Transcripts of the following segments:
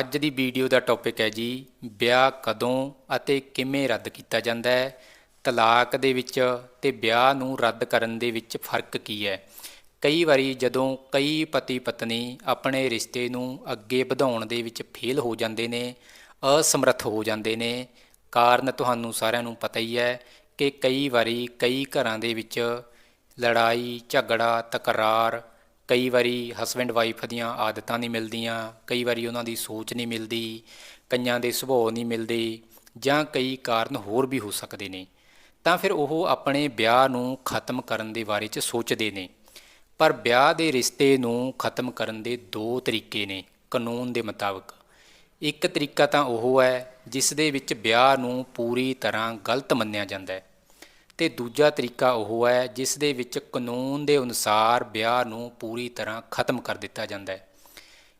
ਅੱਜ ਦੀ ਵੀਡੀਓ ਦਾ ਟੌਪਿਕ ਹੈ ਜੀ, ਵਿਆਹ ਕਦੋਂ ਅਤੇ ਕਿਵੇਂ ਰੱਦ ਕੀਤਾ ਜਾਂਦਾ ਹੈ? ਤਲਾਕ ਦੇ ਵਿੱਚ ਤੇ ਵਿਆਹ ਨੂੰ ਰੱਦ ਕਰਨ ਦੇ ਵਿੱਚ ਫ਼ਰਕ ਕੀ ਹੈ? ਕਈ ਵਾਰੀ ਜਦੋਂ ਕਈ ਪਤੀ ਪਤਨੀ ਆਪਣੇ ਰਿਸ਼ਤੇ ਨੂੰ ਅੱਗੇ ਵਧਾਉਣ ਦੇ ਵਿੱਚ ਫੇਲ ਹੋ ਜਾਂਦੇ ਨੇ, ਅਸਮਰੱਥ ਹੋ ਜਾਂਦੇ ਨੇ, ਕਾਰਨ ਤੁਹਾਨੂੰ ਸਾਰਿਆਂ ਨੂੰ ਪਤਾ ਹੀ ਹੈ ਕਿ ਕਈ ਵਾਰੀ ਕਈ ਘਰਾਂ ਦੇ ਵਿੱਚ ਲੜਾਈ, ਝਗੜਾ, ਤਕਰਾਰ ਕਈ ਵਾਰੀ ਹਸਬੈਂਡ ਵਾਈਫ ਦੀਆਂ ਆਦਤਾਂ ਨਹੀਂ ਮਿਲਦੀਆਂ, ਕਈ ਵਾਰੀ ਉਹਨਾਂ ਦੀ ਸੋਚ ਨਹੀਂ ਮਿਲਦੀ, ਕਈਆਂ ਦੇ ਸੁਭਾਅ ਨਹੀਂ ਮਿਲਦੇ ਜਾਂ ਕਈ ਕਾਰਨ ਹੋਰ ਵੀ ਹੋ ਸਕਦੇ ਨੇ। ਤਾਂ ਫਿਰ ਉਹ ਆਪਣੇ ਵਿਆਹ ਨੂੰ ਖਤਮ ਕਰਨ ਦੇ ਬਾਰੇ 'ਚ ਸੋਚਦੇ ਨੇ। ਪਰ ਵਿਆਹ ਦੇ ਰਿਸ਼ਤੇ ਨੂੰ ਖਤਮ ਕਰਨ ਦੇ ਦੋ ਤਰੀਕੇ ਨੇ, ਕਾਨੂੰਨ ਦੇ ਮੁਤਾਬਕ। ਇੱਕ ਤਰੀਕਾ ਤਾਂ ਉਹ ਹੈ, ਜਿਸ ਦੇ ਵਿੱਚ ਵਿਆਹ ਨੂੰ ਪੂਰੀ ਤਰ੍ਹਾਂ ਗਲਤ ਮੰਨਿਆ ਜਾਂਦਾ ਹੈ। ਤੇ ਦੂਜਾ ਤਰੀਕਾ ਉਹ ਹੈ ਜਿਸ ਦੇ ਵਿੱਚ ਕਾਨੂੰਨ ਦੇ ਅਨੁਸਾਰ ਵਿਆਹ ਨੂੰ ਪੂਰੀ ਤਰ੍ਹਾਂ ਖਤਮ ਕਰ ਦਿੱਤਾ ਜਾਂਦਾ ਹੈ।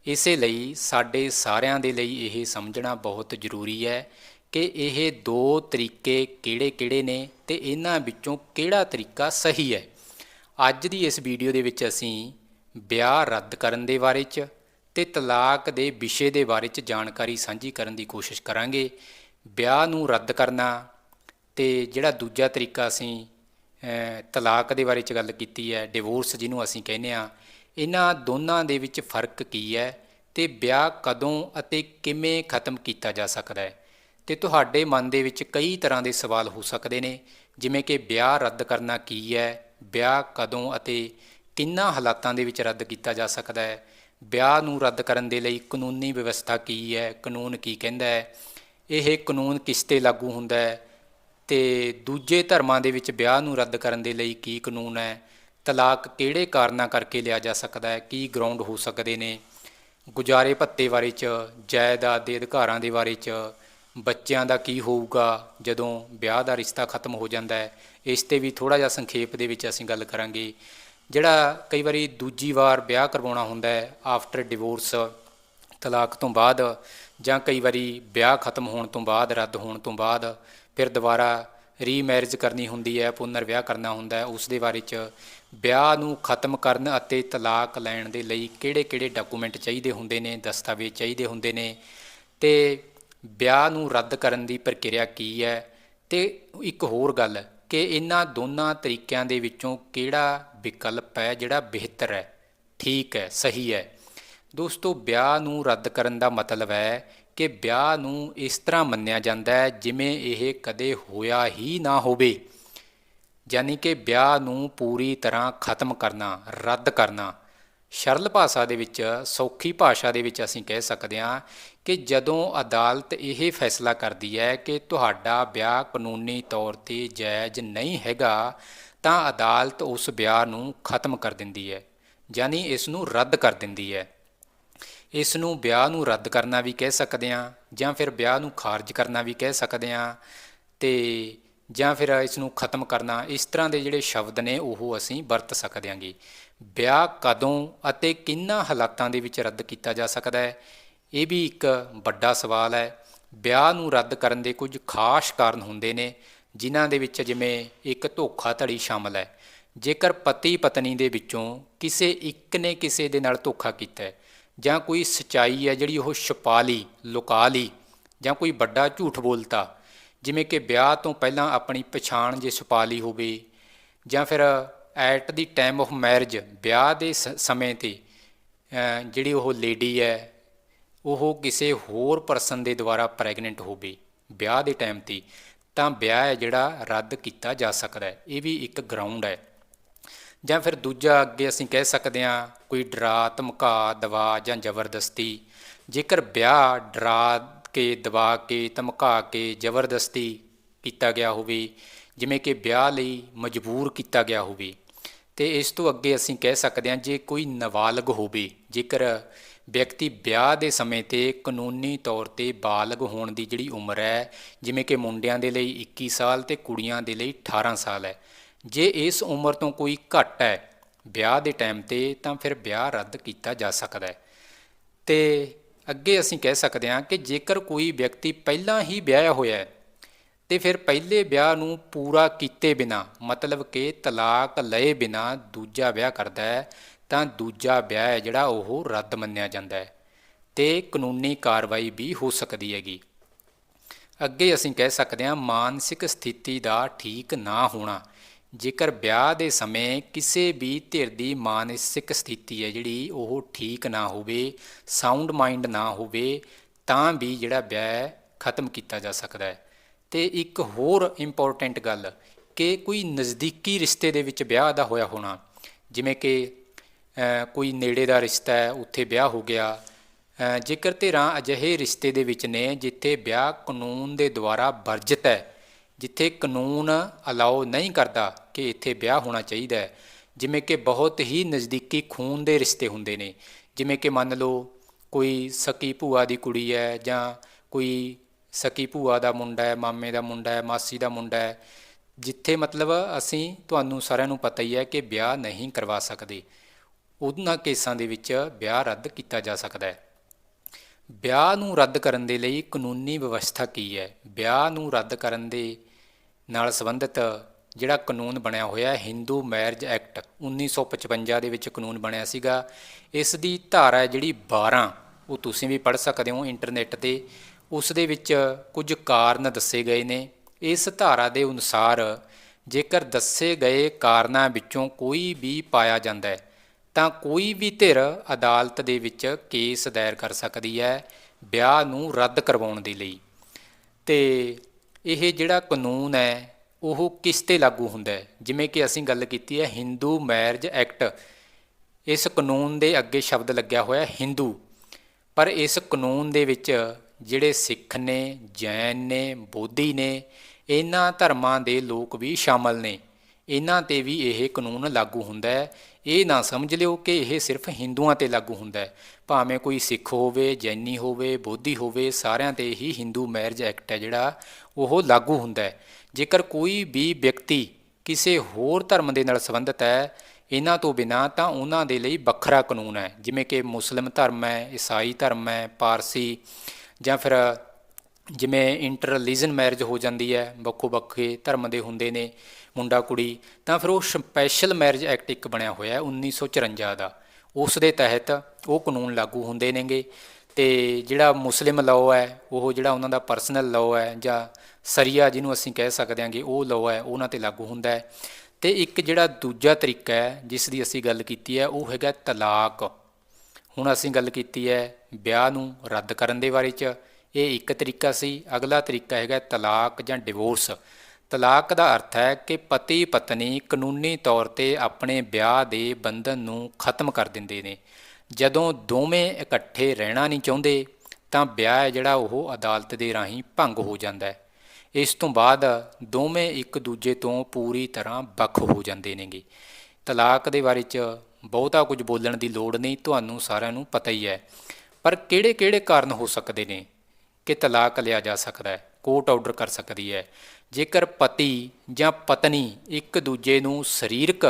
ਇਸੇ ਲਈ ਸਾਡੇ ਸਾਰਿਆਂ ਦੇ ਲਈ ਇਹ ਸਮਝਣਾ ਬਹੁਤ ਜ਼ਰੂਰੀ ਹੈ ਕਿ ਇਹ ਦੋ ਤਰੀਕੇ ਕਿਹੜੇ-ਕਿਹੜੇ ਨੇ ਤੇ ਇਹਨਾਂ ਵਿੱਚੋਂ ਕਿਹੜਾ ਤਰੀਕਾ ਸਹੀ ਹੈ। ਅੱਜ ਦੀ ਇਸ ਵੀਡੀਓ ਦੇ ਵਿੱਚ ਅਸੀਂ ਵਿਆਹ ਰੱਦ ਕਰਨ ਦੇ ਬਾਰੇ 'ਚ ਤੇ ਤਲਾਕ ਦੇ ਵਿਸ਼ੇ ਦੇ ਬਾਰੇ 'ਚ ਜਾਣਕਾਰੀ ਸਾਂਝੀ ਕਰਨ ਦੀ ਕੋਸ਼ਿਸ਼ ਕਰਾਂਗੇ। ਵਿਆਹ ਨੂੰ ਰੱਦ ਕਰਨਾ ਤੇ ਜਿਹੜਾ ਦੂਜਾ ਤਰੀਕਾ ਅਸੀਂ ਤਲਾਕ ਦੇ ਬਾਰੇ 'ਚ ਗੱਲ ਕੀਤੀ ਹੈ ਡਿਵੋਰਸ ਜਿਹਨੂੰ ਅਸੀਂ ਕਹਿੰਦੇ ਆ ਇਹਨਾਂ ਦੋਨਾਂ ਦੇ ਵਿੱਚ ਫ਼ਰਕ ਕੀ ਹੈ ਤੇ ਵਿਆਹ ਕਦੋਂ ਅਤੇ ਕਿਵੇਂ ਖਤਮ ਕੀਤਾ ਜਾ ਸਕਦਾ ਹੈ? ਤੇ ਤੁਹਾਡੇ ਮਨ ਦੇ ਵਿੱਚ ਕਈ ਤਰ੍ਹਾਂ ਦੇ ਸਵਾਲ ਹੋ ਸਕਦੇ ਨੇ, ਜਿਵੇਂ ਕਿ ਵਿਆਹ ਰੱਦ ਕਰਨਾ ਕੀ ਹੈ, ਵਿਆਹ ਕਦੋਂ ਅਤੇ ਕਿੰਨਾ ਹਾਲਾਤਾਂ ਦੇ ਵਿੱਚ ਰੱਦ ਕੀਤਾ ਜਾ ਸਕਦਾ ਹੈ? ਵਿਆਹ ਨੂੰ ਰੱਦ ਕਰਨ ਦੇ ਲਈ ਕਾਨੂੰਨੀ ਵਿਵਸਥਾ ਕੀ ਹੈ, ਕਾਨੂੰਨ ਕੀ ਕਹਿੰਦਾ ਹੈ? ਇਹ ਕਾਨੂੰਨ ਕਿਸ ਤੇ ਲਾਗੂ ਹੁੰਦਾ ਹੈ? ਤੇ ਦੂਜੇ ਧਰਮਾਂ ਦੇ ਵਿੱਚ ਵਿਆਹ ਨੂੰ ਰੱਦ ਕਰਨ ਦੇ ਲਈ ਕੀ ਕਾਨੂੰਨ ਹੈ? ਤਲਾਕ ਕਿਹੜੇ ਕਾਰਨਾਂ ਕਰਕੇ ਲਿਆ ਜਾ ਸਕਦਾ ਹੈ? ਕੀ ਗਰਾਊਂਡ ਹੋ ਸਕਦੇ ਨੇ? ਗੁਜ਼ਾਰੇ ਭੱਤੇ ਬਾਰੇ ਚ, ਜਾਇਦਾਦ ਦੇ ਅਧਿਕਾਰਾਂ ਦੇ ਬਾਰੇ ਚ, ਬੱਚਿਆਂ ਦਾ ਕੀ ਹੋਊਗਾ ਜਦੋਂ ਵਿਆਹ ਦਾ ਰਿਸ਼ਤਾ ਖਤਮ ਹੋ ਜਾਂਦਾ ਹੈ? ਇਸ ਤੇ ਵੀ ਥੋੜਾ ਜਿਹਾ ਸੰਖੇਪ ਦੇ ਵਿੱਚ ਅਸੀਂ ਗੱਲ ਕਰਾਂਗੇ। ਜਿਹੜਾ ਕਈ ਵਾਰੀ ਦੂਜੀ ਵਾਰ ਵਿਆਹ ਕਰਵਾਉਣਾ ਹੁੰਦਾ ਹੈ ਆਫਟਰ ਡਿਵੋਰਸ ਤਲਾਕ ਤੋਂ ਬਾਅਦ ਜਾਂ ਕਈ ਵਾਰੀ ਵਿਆਹ ਖਤਮ ਹੋਣ ਤੋਂ ਬਾਅਦ, ਰੱਦ ਹੋਣ ਤੋਂ ਬਾਅਦ ਫਿਰ ਦੁਬਾਰਾ ਰੀਮੈਰਿਜ ਕਰਨੀ ਹੁੰਦੀ ਹੈ ਪੁਨਰ ਵਿਆਹ ਕਰਨਾ ਹੁੰਦਾ ਹੈ, ਉਸ ਦੇ ਬਾਰੇ ਚ ਵਿਆਹ ਨੂੰ ਖਤਮ ਕਰਨ ਅਤੇ ਤਲਾਕ ਲੈਣ ਦੇ ਲਈ ਕਿਹੜੇ-ਕਿਹੜੇ ਡਾਕੂਮੈਂਟ ਚਾਹੀਦੇ ਹੁੰਦੇ ਨੇ, ਦਸਤਾਵੇਜ਼ ਚਾਹੀਦੇ ਹੁੰਦੇ ਨੇ ਤੇ ਵਿਆਹ ਨੂੰ ਰੱਦ ਕਰਨ ਦੀ ਪ੍ਰਕਿਰਿਆ ਕੀ ਹੈ? ਤੇ ਇੱਕ ਹੋਰ ਗੱਲ, ਕਿ ਇਹਨਾਂ ਦੋਨਾਂ ਤਰੀਕਿਆਂ ਦੇ ਵਿੱਚੋਂ ਕਿਹੜਾ ਵਿਕਲਪ ਹੈ ਜਿਹੜਾ ਬਿਹਤਰ ਹੈ? ਠੀਕ ਹੈ, ਸਹੀ ਹੈ। ਦੋਸਤੋ, ਵਿਆਹ ਨੂੰ ਰੱਦ ਕਰਨ ਦਾ ਮਤਲਬ ਹੈ ਕਿ ਵਿਆਹ ਨੂੰ ਇਸ ਤਰ੍ਹਾਂ ਮੰਨਿਆ ਜਾਂਦਾ ਹੈ ਜਿਵੇਂ ਇਹ ਕਦੇ ਹੋਇਆ ਹੀ ਨਾ ਹੋਵੇ। ਯਾਨੀ ਕਿ ਵਿਆਹ ਨੂੰ ਪੂਰੀ ਤਰ੍ਹਾਂ ਖਤਮ ਕਰਨਾ, ਰੱਦ ਕਰਨਾ। ਸਰਲ ਭਾਸ਼ਾ ਦੇ ਵਿੱਚ, ਸੌਖੀ ਭਾਸ਼ਾ ਦੇ ਵਿੱਚ ਅਸੀਂ ਕਹਿ ਸਕਦੇ ਹਾਂ ਕਿ ਜਦੋਂ ਅਦਾਲਤ ਇਹ ਫੈਸਲਾ ਕਰਦੀ ਹੈ ਕਿ ਤੁਹਾਡਾ ਵਿਆਹ ਕਾਨੂੰਨੀ ਤੌਰ ਤੇ ਜਾਇਜ਼ ਨਹੀਂ ਹੈਗਾ, ਤਾਂ ਅਦਾਲਤ ਉਸ ਵਿਆਹ ਨੂੰ ਖਤਮ ਕਰ ਦਿੰਦੀ ਹੈ, ਯਾਨੀ ਇਸ ਨੂੰ ਰੱਦ ਕਰ ਦਿੰਦੀ ਹੈ। ਇਸ ਨੂੰ ਵਿਆਹ ਨੂੰ ਰੱਦ ਕਰਨਾ ਵੀ ਕਹਿ ਸਕਦੇ ਹਾਂ, ਜਾਂ ਫਿਰ ਵਿਆਹ ਨੂੰ ਖਾਰਜ ਕਰਨਾ ਵੀ ਕਹਿ ਸਕਦੇ ਹਾਂ, ਤੇ ਜਾਂ ਫਿਰ ਇਸ ਨੂੰ ਖਤਮ ਕਰਨਾ, ਇਸ ਤਰ੍ਹਾਂ ਦੇ ਜਿਹੜੇ ਸ਼ਬਦ ਨੇ ਉਹ ਅਸੀਂ ਵਰਤ ਸਕਦੇ ਹਾਂਗੇ। ਵਿਆਹ ਕਦੋਂ ਅਤੇ ਕਿੰਨਾ ਹਾਲਾਤਾਂ ਦੇ ਵਿੱਚ ਰੱਦ ਕੀਤਾ ਜਾ ਸਕਦਾ ਹੈ, ਇਹ ਵੀ ਇੱਕ ਵੱਡਾ ਸਵਾਲ ਹੈ। ਵਿਆਹ ਨੂੰ ਰੱਦ ਕਰਨ ਦੇ ਕੁਝ ਖਾਸ ਕਾਰਨ ਹੁੰਦੇ ਨੇ, ਜਿਨ੍ਹਾਂ ਦੇ ਵਿੱਚ ਜਿਵੇਂ ਇੱਕ ਧੋਖਾਧੜੀ ਸ਼ਾਮਲ ਹੈ। ਜੇਕਰ ਪਤੀ ਪਤਨੀ ਦੇ ਵਿੱਚੋਂ ਕਿਸੇ ਇੱਕ ਨੇ ਕਿਸੇ ਦੇ ਨਾਲ ਧੋਖਾ ਕੀਤਾ ਹੈ ਜਾਂ ਕੋਈ ਸਚਾਈ ਹੈ ਜਿਹੜੀ ਉਹ ਛੁਪਾ ਲਈ, ਲੁਕਾ ਲਈ, ਜਾਂ ਕੋਈ ਵੱਡਾ ਝੂਠ ਬੋਲਤਾ, ਜਿਵੇਂ ਕਿ ਵਿਆਹ ਤੋਂ ਪਹਿਲਾਂ ਆਪਣੀ ਪਛਾਣ ਜੇ ਛੁਪਾ ਲਈ ਹੋਵੇ, ਜਾਂ ਫਿਰ at the time of marriage ਵਿਆਹ ਦੇ ਸ- ਸਮੇਂ ਤੇ ਜਿਹੜੀ ਉਹ ਲੇਡੀ ਹੈ, ਉਹ ਕਿਸੇ ਹੋਰ ਪਰਸਨ ਦੇ ਦੁਆਰਾ ਪ੍ਰੈਗਨੈਂਟ ਹੋਵੇ, ਵਿਆਹ ਦੇ ਟਾਈਮ ਤੇ, ਤਾਂ ਵਿਆਹ ਹੈ ਜਿਹੜਾ ਰੱਦ ਕੀਤਾ ਜਾ ਸਕਦਾ ਹੈ, ਇਹ ਵੀ ਇੱਕ ਗਰਾਊਂਡ ਹੈ। ਜਾਂ ਫਿਰ ਦੂਜਾ ਅੱਗੇ ਅਸੀਂ ਕਹਿ ਸਕਦੇ ਹਾਂ ਕੋਈ ਡਰਾ, ਧਮਕਾ, ਦਵਾ ਜਾਂ ਜ਼ਬਰਦਸਤੀ। ਜੇਕਰ ਵਿਆਹ ਡਰਾ ਕੇ ਦਬਾ ਕੇ, ਧਮਕਾ ਕੇ ਜ਼ਬਰਦਸਤੀ ਕੀਤਾ ਗਿਆ ਹੋਵੇ, ਜਿਵੇਂ ਕਿ ਵਿਆਹ ਲਈ ਮਜਬੂਰ ਕੀਤਾ ਗਿਆ ਹੋਵੇ, ਤੇ ਇਸ ਤੋਂ ਅੱਗੇ ਅਸੀਂ ਕਹਿ ਸਕਦੇ ਹਾਂ ਜੇ ਕੋਈ ਨਾਬਾਲਗ ਹੋਵੇ, ਜੇਕਰ ਵਿਅਕਤੀ ਵਿਆਹ ਦੇ ਸਮੇਂ ਤੇ ਕਾਨੂੰਨੀ ਤੌਰ ਤੇ ਬਾਲਗ ਹੋਣ ਦੀ ਜਿਹੜੀ ਉਮਰ ਹੈ, ਜਿਵੇਂ ਕਿ ਮੁੰਡਿਆਂ ਦੇ ਲਈ 21 ਸਾਲ ਤੇ ਕੁੜੀਆਂ ਦੇ ਲਈ 18 ਸਾਲ ਹੈ ਜੇ ਇਸ ਉਮਰ ਤੋਂ ਕੋਈ ਘੱਟ ਹੈ ਵਿਆਹ ਦੇ ਟਾਈਮ ਤੇ, ਤਾਂ ਫਿਰ ਵਿਆਹ ਰੱਦ ਕੀਤਾ ਜਾ ਸਕਦਾ ਹੈ। ਤੇ ਅੱਗੇ ਅਸੀਂ ਕਹਿ ਸਕਦੇ ਹਾਂ ਕਿ ਜੇਕਰ ਕੋਈ ਵਿਅਕਤੀ ਪਹਿਲਾਂ ਹੀ ਵਿਆਹਿਆ ਹੋਇਆ ਹੈ, ਤੇ ਫਿਰ ਪਹਿਲੇ ਵਿਆਹ ਨੂੰ ਪੂਰਾ ਕੀਤੇ ਬਿਨਾ, ਮਤਲਬ ਕਿ ਤਲਾਕ ਲਏ ਬਿਨਾ ਦੂਜਾ ਵਿਆਹ ਕਰਦਾ ਹੈ, ਤਾਂ ਦੂਜਾ ਵਿਆਹ ਹੈ ਜਿਹੜਾ ਉਹ ਰੱਦ ਮੰਨਿਆ ਜਾਂਦਾ ਹੈ ਤੇ ਕਾਨੂੰਨੀ ਕਾਰਵਾਈ ਵੀ ਹੋ ਸਕਦੀ ਹੈਗੀ। ਅੱਗੇ ਅਸੀਂ ਕਹਿ ਸਕਦੇ ਹਾਂ ਮਾਨਸਿਕ ਸਥਿਤੀ ਦਾ ਠੀਕ ਨਾ ਹੋਣਾ ਜੇਕਰ ਵਿਆਹ ਦੇ ਸਮੇਂ ਕਿਸੇ ਵੀ ਧਿਰ ਦੀ ਮਾਨਸਿਕ ਸਥਿਤੀ ਹੈ ਜਿਹੜੀ ਉਹ ਠੀਕ ਨਾ ਹੋਵੇ ਸਾਊਂਡ ਮਾਈਂਡ ਨਾ ਹੋਵੇ, ਤਾਂ ਵੀ ਜਿਹੜਾ ਵਿਆਹ ਹੈ ਖਤਮ ਕੀਤਾ ਜਾ ਸਕਦਾ ਹੈ। ਤੇ ਇੱਕ ਹੋਰ ਇੰਪੋਰਟੈਂਟ ਗੱਲ ਕਿ ਕੋਈ ਨਜ਼ਦੀਕੀ ਰਿਸ਼ਤੇ ਦੇ ਵਿੱਚ ਵਿਆਹ ਦਾ ਹੋਇਆ ਹੋਣਾ, ਜਿਵੇਂ ਕਿ ਕੋਈ ਨੇੜੇ ਦਾ ਰਿਸ਼ਤਾ ਹੈ, ਉੱਥੇ ਵਿਆਹ ਹੋ ਗਿਆ ਜੇਕਰ ਧਿਰਾਂ ਅਜਿਹੇ ਰਿਸ਼ਤੇ ਦੇ ਵਿੱਚ ਨੇ ਜਿੱਥੇ ਵਿਆਹ ਕਾਨੂੰਨ ਦੇ ਦੁਆਰਾ ਵਰਜਿਤ ਹੈ ਜਿੱਥੇ ਕਾਨੂੰਨ ਅਲਾਉ ਨਹੀਂ ਕਰਦਾ ਕਿ ਇੱਥੇ ਵਿਆਹ ਹੋਣਾ ਚਾਹੀਦਾ ਹੈ। ਜਿਵੇਂ ਕਿ ਬਹੁਤ ਹੀ ਨਜ਼ਦੀਕੀ ਖੂਨ ਦੇ ਰਿਸ਼ਤੇ ਹੁੰਦੇ ਨੇ। ਜਿਵੇਂ ਕਿ ਮੰਨ ਲਓ ਕੋਈ ਸਕੀ ਭੂਆ ਦੀ ਕੁੜੀ ਹੈ ਜਾਂ ਕੋਈ ਸਕੀ ਭੂਆ ਦਾ ਮੁੰਡਾ ਹੈ, ਮਾਮੇ ਦਾ ਮੁੰਡਾ ਹੈ, ਮਾਸੀ ਦਾ ਮੁੰਡਾ ਹੈ। ਜਿੱਥੇ ਮਤਲਬ ਅਸੀਂ, ਤੁਹਾਨੂੰ ਸਾਰਿਆਂ ਨੂੰ ਪਤਾ ਹੀ ਹੈ ਕਿ ਵਿਆਹ ਨਹੀਂ ਕਰਵਾ ਸਕਦੇ। ਉਹਨਾਂ ਕੇਸਾਂ ਦੇ ਵਿੱਚ ਵਿਆਹ ਰੱਦ ਕੀਤਾ ਜਾ ਸਕਦਾ ਹੈ। ਵਿਆਹ ਨੂੰ ਰੱਦ ਕਰਨ ਦੇ ਲਈ ਕਾਨੂੰਨੀ ਵਿਵਸਥਾ ਕੀ ਹੈ? ਵਿਆਹ ਨੂੰ ਰੱਦ ਕਰਨ ਦੇ ਨਾਲ ਸੰਬੰਧਿਤ ਜਿਹੜਾ ਕਾਨੂੰਨ ਬਣਿਆ ਹੋਇਆ ਹੈ ਹਿੰਦੂ ਮੈਰਿਜ ਐਕਟ 1955 ਦੇ ਵਿੱਚ ਕਾਨੂੰਨ ਬਣਿਆ ਸੀਗਾ। ਇਸ ਦੀ ਧਾਰਾ ਜਿਹੜੀ 12 ਉਹ ਤੁਸੀਂ ਵੀ ਪੜ੍ਹ ਸਕਦੇ ਹੋ ਇੰਟਰਨੈਟ ਤੇ। ਉਸ ਦੇ ਵਿੱਚ ਕੁਝ ਕਾਰਨ ਦੱਸੇ ਗਏ ਨੇ। ਇਸ ਧਾਰਾ ਦੇ ਅਨੁਸਾਰ ਜੇਕਰ ਦੱਸੇ ਗਏ ਕਾਰਨਾਂ ਵਿੱਚੋਂ ਕੋਈ ਵੀ ਪਾਇਆ ਜਾਂਦਾ ਹੈ ਤਾਂ ਕੋਈ ਵੀ ਧਿਰ ਅਦਾਲਤ ਦੇ ਵਿੱਚ ਕੇਸ ਦਾਇਰ ਕਰ ਸਕਦੀ ਹੈ ਵਿਆਹ ਨੂੰ ਰੱਦ ਕਰਵਾਉਣ ਦੇ ਲਈ। ਤੇ ਇਹ ਜਿਹੜਾ ਕਾਨੂੰਨ ਹੈ, ਉਹ ਕਿਸ ਤੇ ਲਾਗੂ ਹੁੰਦਾ ਹੈ? ਜਿਵੇਂ ਕਿ ਅਸੀਂ ਗੱਲ ਕੀਤੀ ਹੈ ਹਿੰਦੂ ਮੈਰਿਜ ਐਕਟ ਇਸ ਕਾਨੂੰਨ ਦੇ ਅੱਗੇ ਸ਼ਬਦ ਲੱਗਿਆ ਹੋਇਆ ਹਿੰਦੂ ਪਰ ਇਸ ਕਾਨੂੰਨ ਦੇ ਵਿੱਚ ਜਿਹੜੇ ਸਿੱਖ ਨੇ, ਜੈਨ ਨੇ, ਬੋਧੀ ਨੇ, ਇਹਨਾਂ ਧਰਮਾਂ ਦੇ ਲੋਕ ਵੀ ਸ਼ਾਮਲ ਨੇ। ਇਹਨਾਂ ਤੇ ਵੀ ਇਹ ਕਾਨੂੰਨ ਲਾਗੂ ਹੁੰਦਾ ਹੈ ਇਹ ਨਾ ਸਮਝ ਲਿਓ ਕਿ ਇਹ ਸਿਰਫ ਹਿੰਦੂਆਂ ਤੇ ਲਾਗੂ ਹੁੰਦਾ ਹੈ। ਭਾਵੇਂ ਕੋਈ ਸਿੱਖ ਹੋਵੇ, ਜੈਨੀ ਹੋਵੇ, ਬੋਧੀ ਹੋਵੇ, ਸਾਰਿਆਂ ਤੇ ਹੀ ਹਿੰਦੂ ਮੈਰਿਜ ਐਕਟ ਹੈ ਜਿਹੜਾ, ਉਹ ਲਾਗੂ ਹੁੰਦਾ ਹੈ। ਜੇਕਰ ਕੋਈ ਵੀ ਵਿਅਕਤੀ ਕਿਸੇ ਹੋਰ ਧਰਮ ਦੇ ਨਾਲ ਸੰਬੰਧਿਤ ਹੈ, ਇਹਨਾਂ ਤੋਂ ਬਿਨਾ ਤਾਂ ਉਹਨਾਂ ਦੇ ਲਈ ਵੱਖਰਾ ਕਾਨੂੰਨ ਹੈ। ਜਿਵੇਂ ਕਿ ਮੁਸਲਿਮ ਧਰਮ ਹੈ, ਈਸਾਈ ਧਰਮ ਹੈ, ਪਾਰਸੀ ਜਾਂ ਫਿਰ ਜਿਵੇਂ ਇੰਟਰ ਰਿਲੀਜਨ ਮੈਰਿਜ ਹੋ ਜਾਂਦੀ ਹੈ, ਵੱਖੋ ਵੱਖਰੇ ਧਰਮ ਦੇ ਹੁੰਦੇ ਨੇ, ਮੁੰਡਾ ਕੁੜੀ, ਤਾਂ ਫਿਰ ਉਹ ਸਪੈਸ਼ਲ ਮੈਰਿਜ ਐਕਟ ਇੱਕ ਬਣਿਆ ਹੋਇਆ ਹੈ 1954 ਦਾ। ਉਸ ਦੇ ਤਹਿਤ ਉਹ ਕਾਨੂੰਨ ਲਾਗੂ ਹੁੰਦੇ ਨੇਗੇ ਤੇ ਜਿਹੜਾ ਮੁਸਲਿਮ ਲਾਅ ਹੈ, ਉਹ ਜਿਹੜਾ ਉਹਨਾਂ ਦਾ ਪਰਸਨਲ ਲਾਅ ਹੈ ਜਾਂ ਸਰੀਆ ਜਿਹਨੂੰ ਅਸੀਂ ਕਹਿ ਸਕਦੇ ਹਾਂਗੇ, ਉਹ ਲਾਅ ਹੈ, ਉਹਨਾਂ ਤੇ ਲਾਗੂ ਹੁੰਦਾ ਹੈ। ਤੇ ਇੱਕ ਜਿਹੜਾ ਦੂਜਾ ਤਰੀਕਾ ਹੈ, ਜਿਸ ਦੀ ਅਸੀਂ ਗੱਲ ਕੀਤੀ ਹੈ, ਉਹ ਹੈਗਾ ਤਲਾਕ। ਹੁਣ ਅਸੀਂ ਗੱਲ ਕੀਤੀ ਹੈ ਵਿਆਹ ਨੂੰ ਰੱਦ ਕਰਨ ਦੇ ਬਾਰੇ ਚ ਇਹ ਇੱਕ ਤਰੀਕਾ ਸੀ। ਅਗਲਾ ਤਰੀਕਾ ਹੈਗਾ ਤਲਾਕ ਜਾਂ ਡਿਵੋਰਸ। ਤਲਾਕ ਦਾ ਅਰਥ ਹੈ ਕਿ ਪਤੀ ਪਤਨੀ ਕਾਨੂੰਨੀ ਤੌਰ ਤੇ ਆਪਣੇ ਵਿਆਹ ਦੇ ਬੰਧਨ ਨੂੰ ਖਤਮ ਕਰ ਦਿੰਦੇ ਨੇ। ਜਦੋਂ ਦੋਵੇਂ ਇਕੱਠੇ ਰਹਿਣਾ ਨਹੀਂ ਚਾਹੁੰਦੇ, ਤਾਂ ਵਿਆਹ ਹੈ ਜਿਹੜਾ ਉਹ ਅਦਾਲਤ ਦੇ ਰਾਹੀਂ ਭੰਗ ਹੋ ਜਾਂਦਾ ਹੈ। ਇਸ ਤੋਂ ਬਾਅਦ ਦੋਵੇਂ ਇੱਕ ਦੂਜੇ ਤੋਂ ਪੂਰੀ ਤਰ੍ਹਾਂ ਵੱਖ ਹੋ ਜਾਂਦੇ ਨੇਗੇ। ਤਲਾਕ ਦੇ ਬਾਰੇ ਚ ਬਹੁਤਾ ਕੁਝ ਬੋਲਣ ਦੀ ਲੋੜ ਨਹੀਂ, ਤੁਹਾਨੂੰ ਸਾਰਿਆਂ ਨੂੰ ਪਤਾ ਹੀ ਹੈ। ਪਰ ਕਿਹੜੇ-ਕਿਹੜੇ ਕਾਰਨ ਹੋ ਸਕਦੇ ਨੇ? ਕਿ ਤਲਾਕ ਲਿਆ ਜਾ ਸਕਦਾ ਹੈ, ਕੋਰਟ ਆਰਡਰ ਕਰ ਸਕਦੀ ਹੈ। ਜੇਕਰ ਪਤੀ ਜਾਂ ਪਤਨੀ ਇੱਕ ਦੂਜੇ ਨੂੰ ਸਰੀਰਕ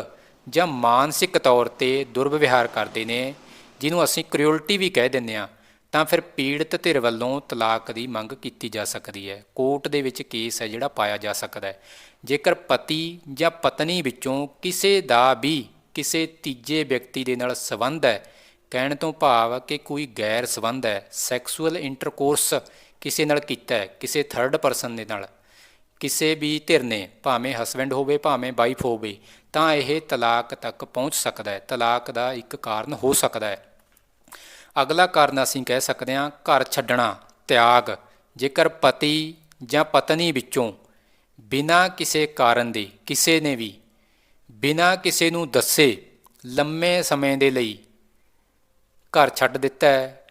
ਜਾਂ ਮਾਨਸਿਕ ਤੌਰ ਤੇ ਦੁਰਵਿਵਹਾਰ ਕਰਦੇ ਨੇ, ਜਿਹਨੂੰ ਅਸੀਂ ਕ੍ਰਿਓਲਿਟੀ ਵੀ ਕਹਿ ਦਿੰਦੇ ਆ ਤਾਂ ਫਿਰ ਪੀੜਤ ਧਿਰ ਵੱਲੋਂ ਤਲਾਕ ਦੀ ਮੰਗ ਕੀਤੀ ਜਾ ਸਕਦੀ ਹੈ। ਕੋਰਟ ਦੇ ਵਿੱਚ ਕੇਸ ਹੈ ਜਿਹੜਾ ਪਾਇਆ ਜਾ ਸਕਦਾ ਹੈ। ਜੇਕਰ ਪਤੀ ਜਾਂ ਪਤਨੀ ਵਿੱਚੋਂ ਕਿਸੇ ਦਾ ਵੀ ਕਿਸੇ ਤੀਜੇ ਵਿਅਕਤੀ ਦੇ ਨਾਲ ਸੰਬੰਧ ਹੈ, ਕਹਿਣ ਤੋਂ ਭਾਵ ਕਿ ਕੋਈ ਗੈਰ ਸੰਬੰਧ ਹੈ ਸੈਕਸੁਅਲ ਇੰਟਰਕੋਰਸ ਕਿਸੇ ਨਾਲ ਕੀਤਾ ਹੈ, ਕਿਸੇ ਥਰਡ ਪਰਸਨ ਦੇ ਨਾਲ, ਕਿਸੇ ਵੀ ਧਿਰ ਨੇ, ਭਾਵੇਂ ਹਸਬੈਂਡ ਹੋਵੇ, ਭਾਵੇਂ ਵਾਈਫ ਹੋਵੇ, ਤਾਂ ਇਹ ਤਲਾਕ ਤੱਕ ਪਹੁੰਚ ਸਕਦਾ ਹੈ, ਤਲਾਕ ਦਾ ਇੱਕ ਕਾਰਨ ਹੋ ਸਕਦਾ ਹੈ। ਅਗਲਾ ਕਾਰਨ ਅਸੀਂ ਕਹਿ ਸਕਦੇ ਹਾਂ, ਘਰ ਛੱਡਣਾ, ਤਿਆਗ। ਜੇਕਰ ਪਤੀ ਜਾਂ ਪਤਨੀ ਵਿੱਚੋਂ ਬਿਨਾਂ ਕਿਸੇ ਕਾਰਨ ਦੇ, ਕਿਸੇ ਨੇ ਵੀ ਬਿਨਾਂ ਕਿਸੇ ਨੂੰ ਦੱਸੇ ਲੰਮੇ ਸਮੇਂ ਦੇ ਲਈ ਘਰ ਛੱਡ ਦਿੱਤਾ ਹੈ,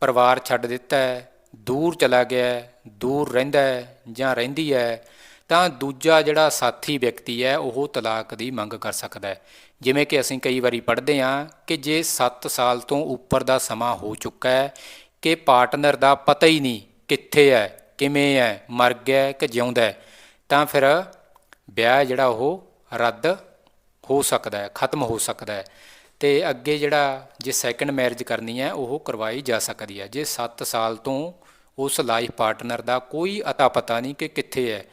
ਪਰਿਵਾਰ ਛੱਡ ਦਿੱਤਾ ਹੈ ਦੂਰ ਚਲਾ ਗਿਆ ਦੂਰ ਰਹਿੰਦਾ ਹੈ ਜਾਂ ਰਹਿੰਦੀ ਹੈ, ਤਾਂ ਦੂਜਾ ਜਿਹੜਾ ਸਾਥੀ ਵਿਅਕਤੀ ਹੈ, ਉਹ ਤਲਾਕ ਦੀ ਮੰਗ ਕਰ ਸਕਦਾ ਹੈ। ਜਿਵੇਂ ਕਿ ਅਸੀਂ ਕਈ ਵਾਰੀ ਪੜ੍ਹਦੇ ਹਾਂ ਕਿ ਜੇ 7 ਸਾਲ ਤੋਂ ਉੱਪਰ ਦਾ ਸਮਾਂ ਹੋ ਚੁੱਕਾ ਹੈ ਕਿ ਪਾਰਟਨਰ ਦਾ ਪਤਾ ਹੀ ਨਹੀਂ ਕਿੱਥੇ ਹੈ, ਕਿਵੇਂ ਹੈ, ਮਰ ਗਿਆ ਕਿ ਜਿਉਂਦਾ ਹੈ, ਤਾਂ ਫਿਰ ਵਿਆਹ ਜਿਹੜਾ ਉਹ ਰੱਦ ਹੋ ਸਕਦਾ ਹੈ, ਖਤਮ ਹੋ ਸਕਦਾ ਹੈ। ਤੇ ਅੱਗੇ ਜਿਹੜਾ ਜੇ ਸੈਕੰਡ ਮੈਰਿਜ ਕਰਨੀ ਹੈ, ਉਹ ਕਰਵਾਈ ਜਾ ਸਕਦੀ ਹੈ। ਜੇ 7 ਸਾਲ ਤੋਂ ਉਸ ਲਾਈਫ ਪਾਰਟਨਰ ਦਾ ਕੋਈ ਅਤਾ ਪਤਾ ਨਹੀਂ ਕਿ ਕਿੱਥੇ ਹੈ।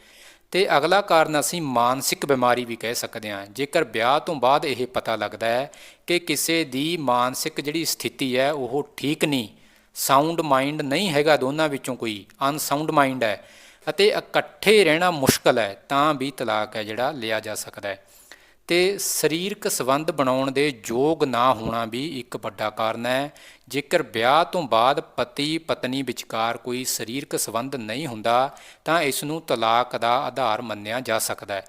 ਤੇ ਅਗਲਾ ਕਾਰਨ ਅਸੀਂ ਮਾਨਸਿਕ ਬਿਮਾਰੀ ਵੀ ਕਹਿ ਸਕਦੇ ਹਾਂ। ਜੇਕਰ ਵਿਆਹ ਤੋਂ ਬਾਅਦ ਇਹ ਪਤਾ ਲੱਗਦਾ ਹੈ ਕਿ ਕਿਸੇ ਦੀ ਮਾਨਸਿਕ ਜਿਹੜੀ ਸਥਿਤੀ ਹੈ, ਉਹ ਠੀਕ ਨਹੀਂ ਸਾਊਂਡ ਮਾਈਂਡ ਨਹੀਂ ਹੈਗਾ ਦੋਨਾਂ ਵਿੱਚੋਂ ਕੋਈ ਅਨਸਾਊਂਡ ਮਾਈਂਡ ਹੈ, ਅਤੇ ਇਕੱਠੇ ਰਹਿਣਾ ਮੁਸ਼ਕਲ ਹੈ, ਤਾਂ ਵੀ ਤਲਾਕ ਹੈ ਜਿਹੜਾ ਲਿਆ ਜਾ ਸਕਦਾ ਹੈ। ਤੇ ਸਰੀਰਕ ਸੰਬੰਧ ਬਣਾਉਣ ਦੇ ਯੋਗ ਨਾ ਹੋਣਾ ਵੀ ਇੱਕ ਵੱਡਾ ਕਾਰਨ ਹੈ। ਜੇਕਰ ਵਿਆਹ ਤੋਂ ਬਾਅਦ ਪਤੀ, ਪਤਨੀ ਵਿਚਕਾਰ ਕੋਈ ਸਰੀਰਕ ਸੰਬੰਧ ਨਹੀਂ ਹੁੰਦਾ, ਤਾਂ ਇਸ ਨੂੰ ਤਲਾਕ ਦਾ ਆਧਾਰ ਮੰਨਿਆ ਜਾ ਸਕਦਾ ਹੈ।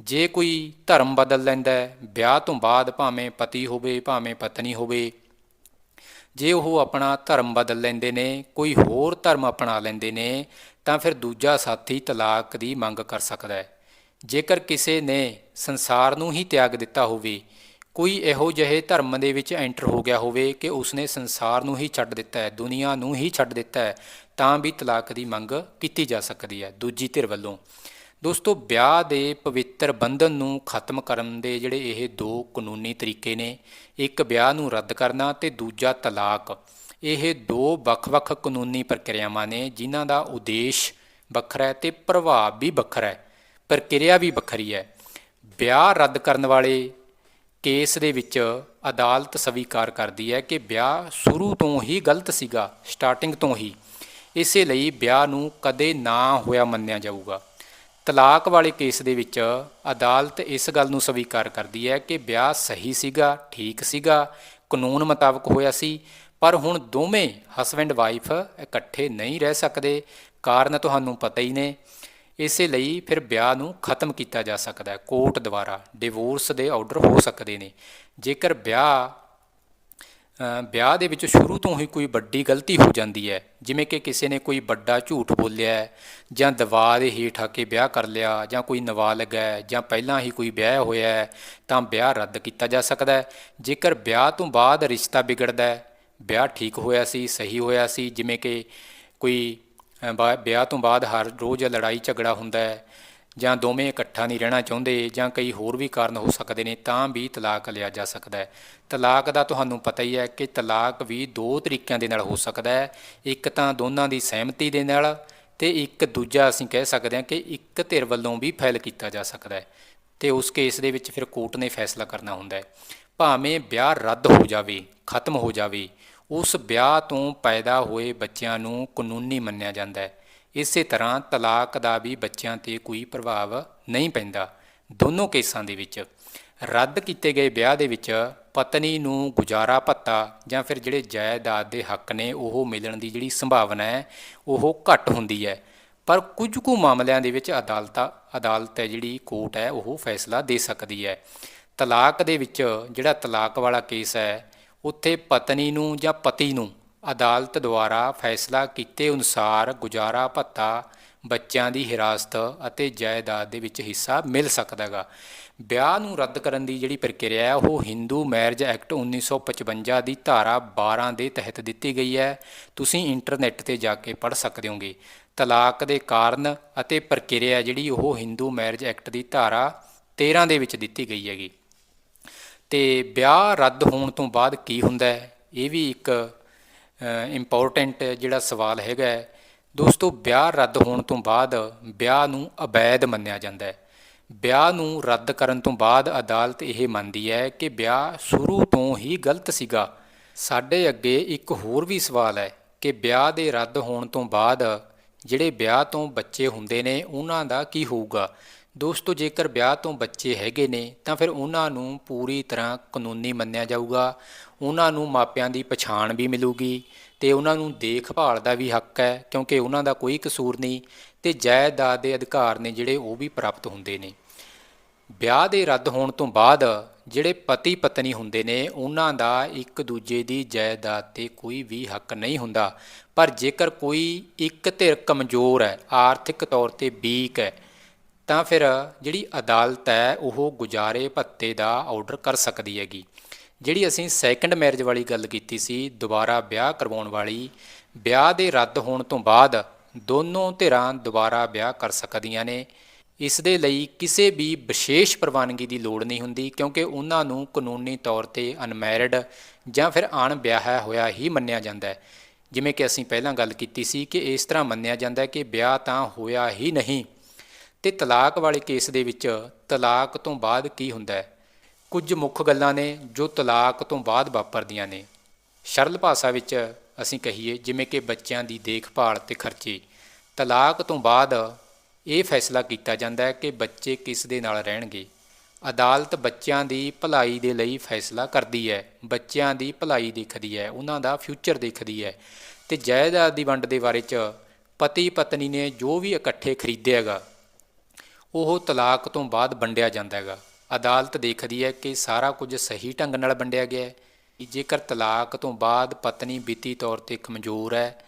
ਜੇ ਕੋਈ ਧਰਮ ਬਦਲ ਲੈਂਦਾ ਹੈ, ਵਿਆਹ ਤੋਂ ਬਾਅਦ ਭਾਵੇਂ ਪਤੀ ਹੋਵੇ, ਭਾਵੇਂ ਪਤਨੀ ਹੋਵੇ, ਜੇ ਉਹ ਆਪਣਾ ਧਰਮ ਬਦਲ ਲੈਂਦੇ ਨੇ, ਕੋਈ ਹੋਰ ਧਰਮ ਅਪਣਾ ਲੈਂਦੇ ਨੇ, ਤਾਂ ਫਿਰ ਦੂਜਾ ਸਾਥੀ ਤਲਾਕ ਦੀ ਮੰਗ ਕਰ ਸਕਦਾ ਹੈ। ਜੇਕਰ ਕਿਸੇ ਨੇ ਸੰਸਾਰ ਨੂੰ ਹੀ ਤਿਆਗ ਦਿੱਤਾ ਹੋਵੇ। ਕੋਈ ਇਹੋ ਜਿਹੇ ਧਰਮ ਦੇ ਵਿੱਚ ਐਂਟਰ ਹੋ ਗਿਆ ਹੋਵੇ ਕਿ ਉਸਨੇ ਸੰਸਾਰ ਨੂੰ ਹੀ ਛੱਡ ਦਿੱਤਾ ਹੈ, ਦੁਨੀਆ ਨੂੰ ਹੀ ਛੱਡ ਦਿੱਤਾ ਹੈ, ਤਾਂ ਵੀ ਤਲਾਕ ਦੀ ਮੰਗ ਕੀਤੀ ਜਾ ਸਕਦੀ ਹੈ। ਦੂਜੀ ਧਿਰ ਵੱਲੋਂ। ਦੋਸਤੋ, ਵਿਆਹ ਦੇ ਪਵਿੱਤਰ ਬੰਧਨ ਨੂੰ ਖਤਮ ਕਰਨ ਦੇ ਜਿਹੜੇ ਇਹ ਦੋ ਕਾਨੂੰਨੀ ਤਰੀਕੇ ਨੇ, ਇੱਕ ਵਿਆਹ ਨੂੰ ਰੱਦ ਕਰਨਾ ਤੇ ਦੂਜਾ ਤਲਾਕ, ਇਹ ਦੋ ਵੱਖ-ਵੱਖ ਕਾਨੂੰਨੀ ਪ੍ਰਕਿਰਿਆਵਾਂ ਨੇ ਜਿਨ੍ਹਾਂ ਦਾ ਉਦੇਸ਼ ਵੱਖਰਾ ਹੈ ਤੇ ਪ੍ਰਭਾਵ ਵੀ ਵੱਖਰਾ ਹੈ, ਪ੍ਰਕਿਰਿਆ ਵੀ ਵੱਖਰੀ ਹੈ। ਵਿਆਹ ਰੱਦ ਕਰਨ ਵਾਲੇ ਕੇਸ ਦੇ ਵਿੱਚ ਅਦਾਲਤ ਸਵੀਕਾਰ ਕਰਦੀ ਹੈ ਕਿ ਵਿਆਹ ਸ਼ੁਰੂ ਤੋਂ ਹੀ ਗਲਤ ਸੀਗਾ ਸਟਾਰਟਿੰਗ ਤੋਂ ਹੀ। ਇਸੇ ਲਈ ਵਿਆਹ ਨੂੰ ਕਦੇ ਨਾ ਹੋਇਆ ਮੰਨਿਆ ਜਾਊਗਾ। ਤਲਾਕ ਵਾਲੇ ਕੇਸ ਦੇ ਵਿੱਚ ਅਦਾਲਤ ਇਸ ਗੱਲ ਨੂੰ ਸਵੀਕਾਰ ਕਰਦੀ ਹੈ ਕਿ ਵਿਆਹ ਸਹੀ ਸੀਗਾ, ਠੀਕ ਸੀਗਾ, ਕਾਨੂੰਨ ਮੁਤਾਬਕ ਹੋਇਆ ਸੀ, ਪਰ ਹੁਣ ਦੋਵੇਂ ਹਸਬੈਂਡ ਵਾਈਫ ਇਕੱਠੇ ਨਹੀਂ ਰਹਿ ਸਕਦੇ। ਕਾਰਨ ਤੁਹਾਨੂੰ ਪਤਾ ਹੀ ਨੇ ਇਸੇ ਲਈ ਫਿਰ ਵਿਆਹ ਨੂੰ ਖਤਮ ਕੀਤਾ ਜਾ ਸਕਦਾ ਹੈ। ਕੋਰਟ ਦੁਆਰਾ ਡਿਵੋਰਸ ਦੇ ਆਰਡਰ ਹੋ ਸਕਦੇ ਨੇ। ਜੇਕਰ ਵਿਆਹ ਵਿਆਹ ਦੇ ਵਿੱਚ ਸ਼ੁਰੂ ਤੋਂ ਹੀ ਕੋਈ ਵੱਡੀ ਗਲਤੀ ਹੋ ਜਾਂਦੀ ਹੈ ਜਿਵੇਂ ਕਿ ਕਿਸੇ ਨੇ ਕੋਈ ਵੱਡਾ ਝੂਠ ਬੋਲਿਆ ਹੈ, ਜਾਂ ਦਬਾਅ ਦੇ ਹੇਠ ਆ ਕੇ ਵਿਆਹ ਕਰ ਲਿਆ ਜਾਂ ਕੋਈ ਨਾਬਾਲਗ ਹੈ ਜਾਂ ਪਹਿਲਾਂ ਹੀ ਕੋਈ ਵਿਆਹ ਹੋਇਆ ਹੈ ਤਾਂ ਵਿਆਹ ਰੱਦ ਕੀਤਾ ਜਾ ਸਕਦਾ ਹੈ। ਜੇਕਰ ਵਿਆਹ ਤੋਂ ਬਾਅਦ ਰਿਸ਼ਤਾ ਵਿਗੜਦਾ ਹੈ ਵਿਆਹ ਠੀਕ ਹੋਇਆ ਸੀ ਸਹੀ ਹੋਇਆ ਸੀ ਜਿਵੇਂ ਕਿ ਕੋਈ ਵਿਆਹ ਤੋਂ ਬਾਅਦ ਹਰ ਰੋਜ਼ ਲੜਾਈ ਝਗੜਾ ਹੁੰਦਾ ਹੈ, ਜਾਂ ਦੋਵੇਂ ਇਕੱਠਾ ਨਹੀਂ ਰਹਿਣਾ ਚਾਹੁੰਦੇ, ਜਾਂ ਕਈ ਹੋਰ ਵੀ ਕਾਰਨ ਹੋ ਸਕਦੇ ਨੇ, ਤਾਂ ਵੀ ਤਲਾਕ ਲਿਆ ਜਾ ਸਕਦਾ ਹੈ। ਤਲਾਕ ਦਾ ਤੁਹਾਨੂੰ ਪਤਾ ਹੀ ਹੈ ਕਿ ਤਲਾਕ ਵੀ ਦੋ ਤਰੀਕਿਆਂ ਦੇ ਨਾਲ ਹੋ ਸਕਦਾ ਹੈ, ਇੱਕ ਤਾਂ ਦੋਨਾਂ ਦੀ ਸਹਿਮਤੀ ਦੇ ਨਾਲ ਤੇ ਇੱਕ ਦੂਜਾ ਅਸੀਂ ਕਹਿ ਸਕਦੇ ਹਾਂ ਕਿ ਇੱਕ ਧਿਰ ਵੱਲੋਂ ਵੀ ਫਾਈਲ ਕੀਤਾ ਜਾ ਸਕਦਾ ਹੈ। ਤੇ ਉਸ ਕੇਸ ਦੇ ਵਿੱਚ ਫਿਰ ਕੋਰਟ ਨੇ ਫੈਸਲਾ ਕਰਨਾ ਹੁੰਦਾ ਹੈ। ਭਾਵੇਂ ਵਿਆਹ ਰੱਦ ਹੋ ਜਾਵੇ, ਖਤਮ ਹੋ ਜਾਵੇ ਉਸ ਵਿਆਹ ਤੋਂ ਪੈਦਾ ਹੋਏ ਬੱਚਿਆਂ ਨੂੰ ਕਾਨੂੰਨੀ ਮੰਨਿਆ ਜਾਂਦਾ ਹੈ। ਇਸੇ ਤਰ੍ਹਾਂ ਤਲਾਕ ਦਾ ਵੀ ਬੱਚਿਆਂ ਤੇ ਕੋਈ ਪ੍ਰਭਾਵ ਨਹੀਂ ਪੈਂਦਾ ਦੋਨੋਂ ਕੇਸਾਂ ਦੇ ਵਿੱਚ। ਰੱਦ ਕੀਤੇ ਗਏ ਵਿਆਹ ਦੇ ਵਿੱਚ ਪਤਨੀ ਨੂੰ ਗੁਜ਼ਾਰਾ ਭੱਤਾ ਜਾਂ ਫਿਰ ਜਿਹੜੇ ਜਾਇਦਾਦ ਦੇ ਹੱਕ ਨੇ ਉਹ ਮਿਲਣ ਦੀ ਜਿਹੜੀ ਸੰਭਾਵਨਾ ਹੈ, ਉਹ ਘੱਟ ਹੁੰਦੀ ਹੈ। ਪਰ ਕੁਝ ਕੁ ਮਾਮਲਿਆਂ ਦੇ ਵਿੱਚ ਅਦਾਲਤਾਂ, ਅਦਾਲਤ ਹੈ ਜਿਹੜੀ ਕੋਰਟ ਹੈ, ਉਹ ਫੈਸਲਾ ਦੇ ਸਕਦੀ ਹੈ। ਤਲਾਕ ਦੇ ਵਿੱਚ ਜਿਹੜਾ ਤਲਾਕ ਵਾਲਾ ਕੇਸ ਹੈ ਉੱਥੇ ਪਤਨੀ ਨੂੰ ਜਾਂ ਪਤੀ ਨੂੰ ਅਦਾਲਤ ਦੁਆਰਾ ਫੈਸਲਾ ਕੀਤੇ ਅਨੁਸਾਰ ਗੁਜ਼ਾਰਾ, ਭੱਤਾ, ਬੱਚਿਆਂ ਦੀ ਹਿਰਾਸਤ ਅਤੇ ਜਾਇਦਾਦ ਦੇ ਵਿੱਚ ਹਿੱਸਾ ਮਿਲ ਸਕਦਾ ਹੈਗਾ ਵਿਆਹ ਨੂੰ ਰੱਦ ਕਰਨ ਦੀ ਜਿਹੜੀ ਪ੍ਰਕਿਰਿਆ ਹੈ, ਉਹ ਹਿੰਦੂ ਮੈਰਿਜ ਐਕਟ 1955 ਦੀ ਧਾਰਾ 12 ਦੇ ਤਹਿਤ ਦਿੱਤੀ ਗਈ ਹੈ। ਤੁਸੀਂ ਇੰਟਰਨੈਟ ਤੇ ਜਾ ਕੇ ਪੜ੍ਹ ਸਕਦੇ ਹੋਗੇ। ਤਲਾਕ ਦੇ ਕਾਰਨ ਅਤੇ ਪ੍ਰਕਿਰਿਆ ਜਿਹੜੀ ਉਹ ਹਿੰਦੂ ਮੈਰਿਜ ਐਕਟ ਦੀ ਧਾਰਾ 13 ਦੇ ਵਿੱਚ ਦਿੱਤੀ ਗਈ ਹੈਗੀ। ਤੇ ਵਿਆਹ ਰੱਦ ਹੋਣ ਤੋਂ ਬਾਅਦ ਕੀ ਹੁੰਦਾ ਹੈ? ਇਹ ਵੀ ਇੱਕ ਇੰਪੋਰਟੈਂਟ ਜਿਹੜਾ ਸਵਾਲ ਹੈਗਾ ਦੋਸਤੋ, ਵਿਆਹ ਰੱਦ ਹੋਣ ਤੋਂ ਬਾਅਦ ਵਿਆਹ ਨੂੰ ਅਵੈਧ ਮੰਨਿਆ ਜਾਂਦਾ ਹੈ। ਵਿਆਹ ਨੂੰ ਰੱਦ ਕਰਨ ਤੋਂ ਬਾਅਦ ਅਦਾਲਤ ਇਹ ਮੰਨਦੀ ਹੈ ਕਿ ਵਿਆਹ ਸ਼ੁਰੂ ਤੋਂ ਹੀ ਗਲਤ ਸੀਗਾ। ਸਾਡੇ ਅੱਗੇ ਇੱਕ ਹੋਰ ਵੀ ਸਵਾਲ ਹੈ ਕਿ ਵਿਆਹ ਦੇ ਰੱਦ ਹੋਣ ਤੋਂ ਬਾਅਦ ਜਿਹੜੇ ਵਿਆਹ ਤੋਂ ਬੱਚੇ ਹੁੰਦੇ ਨੇ, ਉਹਨਾਂ ਦਾ ਕੀ ਹੋਊਗਾ? ਦੋਸਤੋ, ਜੇਕਰ ਵਿਆਹ ਤੋਂ ਬੱਚੇ ਹੈਗੇ ਨੇ, ਤਾਂ ਫਿਰ ਉਹਨਾਂ ਨੂੰ ਪੂਰੀ ਤਰ੍ਹਾਂ ਕਾਨੂੰਨੀ ਮੰਨਿਆ ਜਾਊਗਾ। ਉਹਨਾਂ ਨੂੰ ਮਾਪਿਆਂ ਦੀ ਪਛਾਣ ਵੀ ਮਿਲੂਗੀ ਤੇ ਉਹਨਾਂ ਨੂੰ ਦੇਖਭਾਲ ਦਾ ਵੀ ਹੱਕ ਹੈ, ਕਿਉਂਕਿ ਉਹਨਾਂ ਦਾ ਕੋਈ ਕਸੂਰ ਨਹੀਂ ਤੇ ਜਾਇਦਾਦ ਦੇ ਅਧਿਕਾਰ ਨੇ ਜਿਹੜੇ ਉਹ ਵੀ ਪ੍ਰਾਪਤ ਹੁੰਦੇ ਨੇ। ਵਿਆਹ ਦੇ ਰੱਦ ਹੋਣ ਤੋਂ ਬਾਅਦ ਜਿਹੜੇ ਪਤੀ ਪਤਨੀ ਹੁੰਦੇ ਨੇ, ਉਹਨਾਂ ਦਾ ਇੱਕ ਦੂਜੇ ਦੀ ਜਾਇਦਾਦ ਤੇ ਕੋਈ ਵੀ ਹੱਕ ਨਹੀਂ ਹੁੰਦਾ। ਪਰ ਜੇਕਰ ਕੋਈ ਇੱਕ ਧਿਰ ਕਮਜ਼ੋਰ ਹੈ, ਆਰਥਿਕ ਤੌਰ ਤੇ ਵੀਕ ਹੈ ਤਾਂ ਫਿਰ ਜਿਹੜੀ ਅਦਾਲਤ ਹੈ, ਉਹ ਗੁਜ਼ਾਰੇ ਭੱਤੇ ਦਾ ਆਰਡਰ ਕਰ ਸਕਦੀ ਹੈਗੀ। ਜਿਹੜੀ ਅਸੀਂ ਸੈਕੰਡ ਮੈਰਿਜ ਵਾਲੀ ਗੱਲ ਕੀਤੀ ਸੀ, ਦੁਬਾਰਾ ਵਿਆਹ ਕਰਵਾਉਣ ਵਾਲੀ, ਵਿਆਹ ਦੇ ਰੱਦ ਹੋਣ ਤੋਂ ਬਾਅਦ ਦੋਨੋਂ ਧਿਰਾਂ ਦੁਬਾਰਾ ਵਿਆਹ ਕਰ ਸਕਦੀਆਂ ਨੇ। ਇਸ ਦੇ ਲਈ ਕਿਸੇ ਵੀ ਵਿਸ਼ੇਸ਼ ਪ੍ਰਵਾਨਗੀ ਦੀ ਲੋੜ ਨਹੀਂ ਹੁੰਦੀ, ਕਿਉਂਕਿ ਉਹਨਾਂ ਨੂੰ ਕਾਨੂੰਨੀ ਤੌਰ ਤੇ ਅਨਮੈਰਿਡ ਜਾਂ ਫਿਰ ਅਣਵਿਆਹਿਆ ਹੋਇਆ ਹੀ ਮੰਨਿਆ ਜਾਂਦਾ ਹੈ। ਜਿਵੇਂ ਕਿ ਅਸੀਂ ਪਹਿਲਾਂ ਗੱਲ ਕੀਤੀ ਸੀ ਕਿ ਇਸ ਤਰ੍ਹਾਂ ਮੰਨਿਆ ਜਾਂਦਾ ਹੈ ਕਿ ਵਿਆਹ ਤਾਂ ਹੋਇਆ ਹੀ ਨਹੀਂ। ਤੇ ਤਲਾਕ ਵਾਲੇ ਕੇਸ ਦੇ ਵਿੱਚ ਤਲਾਕ ਤੋਂ ਬਾਅਦ ਕੀ ਹੁੰਦਾ ਹੈ? ਕੁਝ ਮੁੱਖ ਗੱਲਾਂ ਨੇ ਜੋ ਤਲਾਕ ਤੋਂ ਬਾਅਦ ਵਾਪਰਦੀਆਂ ਨੇ। ਸਰਲ ਭਾਸ਼ਾ ਵਿੱਚ ਅਸੀਂ ਕਹੀਏ, ਜਿਵੇਂ ਕਿ ਬੱਚਿਆਂ ਦੀ ਦੇਖਭਾਲ ਤੇ ਖਰਚੇ। ਤਲਾਕ ਤੋਂ ਬਾਅਦ ਇਹ ਫੈਸਲਾ ਕੀਤਾ ਜਾਂਦਾ ਹੈ ਕਿ ਬੱਚੇ ਕਿਸ ਦੇ ਨਾਲ ਰਹਿਣਗੇ। ਅਦਾਲਤ ਬੱਚਿਆਂ ਦੀ ਭਲਾਈ ਦੇ ਲਈ ਫੈਸਲਾ ਕਰਦੀ ਹੈ। ਬੱਚਿਆਂ ਦੀ ਭਲਾਈ ਦੇਖਦੀ ਹੈ, ਉਹਨਾਂ ਦਾ ਫਿਊਚਰ ਦੇਖਦੀ ਹੈ। ਤੇ ਜਾਇਦਾਦ ਦੀ ਵੰਡ ਦੇ ਬਾਰੇ ਚ ਪਤੀ ਪਤਨੀ ਨੇ ਜੋ ਵੀ ਇਕੱਠੇ ਖਰੀਦਿਆ ਹੈਗਾ ਉਹ ਤਲਾਕ ਤੋਂ ਬਾਅਦ ਵੰਡਿਆ ਜਾਂਦਾ ਹੈਗਾ। ਅਦਾਲਤ ਦੇਖਦੀ ਹੈ ਕਿ ਸਾਰਾ ਕੁਝ ਸਹੀ ਢੰਗ ਨਾਲ ਵੰਡਿਆ ਗਿਆ ਹੈ। ਜੇਕਰ ਤਲਾਕ ਤੋਂ ਬਾਅਦ ਪਤਨੀ ਵਿੱਤੀ ਤੌਰ ਤੇ ਕਮਜ਼ੋਰ ਹੈ,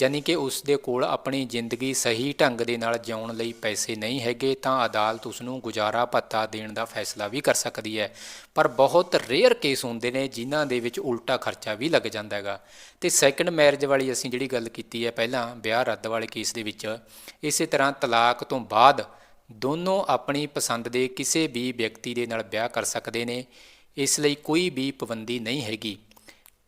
ਯਾਨੀ ਕਿ ਉਸ ਦੇ ਕੋਲ ਆਪਣੀ ਜ਼ਿੰਦਗੀ ਸਹੀ ਢੰਗ ਦੇ ਨਾਲ ਜਿਉਣ ਲਈ ਪੈਸੇ ਨਹੀਂ ਹੈਗੇ, ਤਾਂ ਅਦਾਲਤ ਉਸ ਨੂੰ ਗੁਜ਼ਾਰਾ ਭੱਤਾ ਦੇਣ ਦਾ ਫੈਸਲਾ ਵੀ ਕਰ ਸਕਦੀ ਹੈ। ਪਰ ਬਹੁਤ ਰੇਅਰ ਕੇਸ ਹੁੰਦੇ ਨੇ ਜਿਨ੍ਹਾਂ ਦੇ ਵਿੱਚ ਉਲਟਾ ਖਰਚਾ ਵੀ ਲੱਗ ਜਾਂਦਾ ਹੈਗਾ। ਤੇ ਸੈਕੰਡ ਮੈਰਿਜ ਵਾਲੀ ਅਸੀਂ ਜਿਹੜੀ ਗੱਲ ਕੀਤੀ ਹੈ ਪਹਿਲਾਂ, ਵਿਆਹ ਰੱਦ ਵਾਲੇ ਕੇਸ ਦੇ ਵਿੱਚ, ਇਸੇ ਤਰ੍ਹਾਂ ਤਲਾਕ ਤੋਂ ਬਾਅਦ ਦੋਨੋਂ ਆਪਣੀ ਪਸੰਦ ਦੇ ਕਿਸੇ ਵੀ ਵਿਅਕਤੀ ਦੇ ਨਾਲ ਵਿਆਹ ਕਰ ਸਕਦੇ ਨੇ, ਇਸ ਲਈ ਕੋਈ ਵੀ ਪਾਬੰਦੀ ਨਹੀਂ ਹੈਗੀ।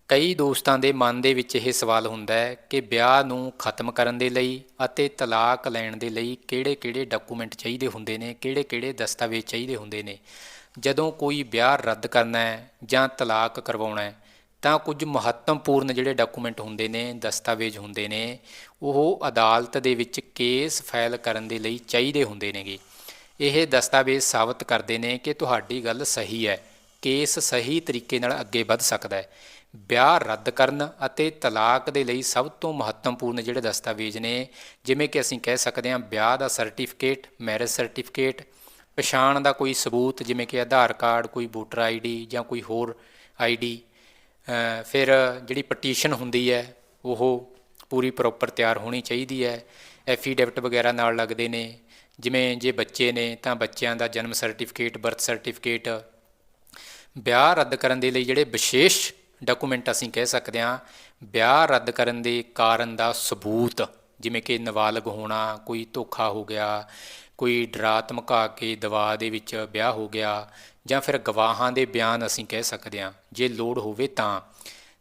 ਕਈ ਦੋਸਤਾਂ ਦੇ ਮਨ ਦੇ ਵਿੱਚ ਇਹ ਸਵਾਲ ਹੁੰਦਾ ਹੈ ਕਿ ਵਿਆਹ ਨੂੰ ਖਤਮ ਕਰਨ ਦੇ ਲਈ ਅਤੇ ਤਲਾਕ ਲੈਣ ਦੇ ਲਈ ਕਿਹੜੇ-ਕਿਹੜੇ ਡਾਕੂਮੈਂਟ ਚਾਹੀਦੇ ਹੁੰਦੇ ਨੇ, ਕਿਹੜੇ-ਕਿਹੜੇ ਦਸਤਾਵੇਜ਼ ਚਾਹੀਦੇ ਹੁੰਦੇ ਨੇ? ਜਦੋਂ ਕੋਈ ਵਿਆਹ ਰੱਦ ਕਰਨਾ ਹੈ ਜਾਂ ਤਲਾਕ ਕਰਵਾਉਣਾ ਹੈ ਤਾਂ ਕੁਝ ਮਹੱਤਵਪੂਰਨ ਜਿਹੜੇ ਡਾਕੂਮੈਂਟ ਹੁੰਦੇ ਨੇ, ਦਸਤਾਵੇਜ਼ ਹੁੰਦੇ ਨੇ, ਉਹ ਅਦਾਲਤ ਦੇ ਵਿੱਚ ਕੇਸ ਫਾਈਲ ਕਰਨ ਦੇ ਲਈ ਚਾਹੀਦੇ ਹੁੰਦੇ ਨੇਗੇ। ਇਹ ਦਸਤਾਵੇਜ਼ ਸਾਬਤ ਕਰਦੇ ਨੇ ਕਿ ਤੁਹਾਡੀ ਗੱਲ ਸਹੀ ਹੈ, ਕੇਸ ਸਹੀ ਤਰੀਕੇ ਨਾਲ ਅੱਗੇ ਵੱਧ ਸਕਦਾ ਹੈ। ਵਿਆਹ ਰੱਦ ਕਰਨ ਅਤੇ ਤਲਾਕ ਦੇ ਲਈ ਸਭ ਤੋਂ ਮਹੱਤਵਪੂਰਨ ਜਿਹੜੇ ਦਸਤਾਵੇਜ਼ ਨੇ, ਜਿਵੇਂ ਕਿ ਅਸੀਂ ਕਹਿ ਸਕਦੇ ਹਾਂ ਵਿਆਹ ਦਾ ਸਰਟੀਫਿਕੇਟ, ਮੈਰਿਜ ਸਰਟੀਫਿਕੇਟ, ਪਛਾਣ ਦਾ ਕੋਈ ਸਬੂਤ ਜਿਵੇਂ ਕਿ ਆਧਾਰ ਕਾਰਡ, ਕੋਈ ਵੋਟਰ ਆਈਡੀ ਜਾਂ ਕੋਈ ਹੋਰ ਆਈਡੀ ਫਿਰ ਜਿਹੜੀ ਪਟੀਸ਼ਨ ਹੁੰਦੀ ਹੈ, ਉਹ ਪੂਰੀ ਪ੍ਰੋਪਰ ਤਿਆਰ ਹੋਣੀ ਚਾਹੀਦੀ ਹੈ। ਐਫੀਡੇਵਿਟ ਵਗੈਰਾ ਨਾਲ ਲੱਗਦੇ ਨੇ। ਜਿਵੇਂ ਜੇ ਬੱਚੇ ਨੇ, ਤਾਂ ਬੱਚਿਆਂ ਦਾ ਜਨਮ ਸਰਟੀਫਿਕੇਟ ਬਰਥ ਸਰਟੀਫਿਕੇਟ ਵਿਆਹ ਰੱਦ ਕਰਨ ਦੇ ਲਈ ਜਿਹੜੇ ਵਿਸ਼ੇਸ਼ ਡਾਕੂਮੈਂਟ ਅਸੀਂ ਕਹਿ ਸਕਦੇ ਹਾਂ, ਵਿਆਹ ਰੱਦ ਕਰਨ ਦੇ ਕਾਰਨ ਦਾ ਸਬੂਤ, ਜਿਵੇਂ ਕਿ ਨਵਾਲਗ ਹੋਣਾ, ਕੋਈ ਧੋਖਾ ਹੋ ਗਿਆ, ਕੋਈ ਡਰਾ ਧਮਕਾ ਕੇ ਦਵਾ ਦੇ ਵਿੱਚ ਵਿਆਹ ਹੋ ਗਿਆ ਜਾਂ ਫਿਰ ਗਵਾਹਾਂ ਦੇ ਬਿਆਨ ਅਸੀਂ ਕਹਿ ਸਕਦੇ ਹਾਂ, ਜੇ ਲੋੜ ਹੋਵੇ ਤਾਂ।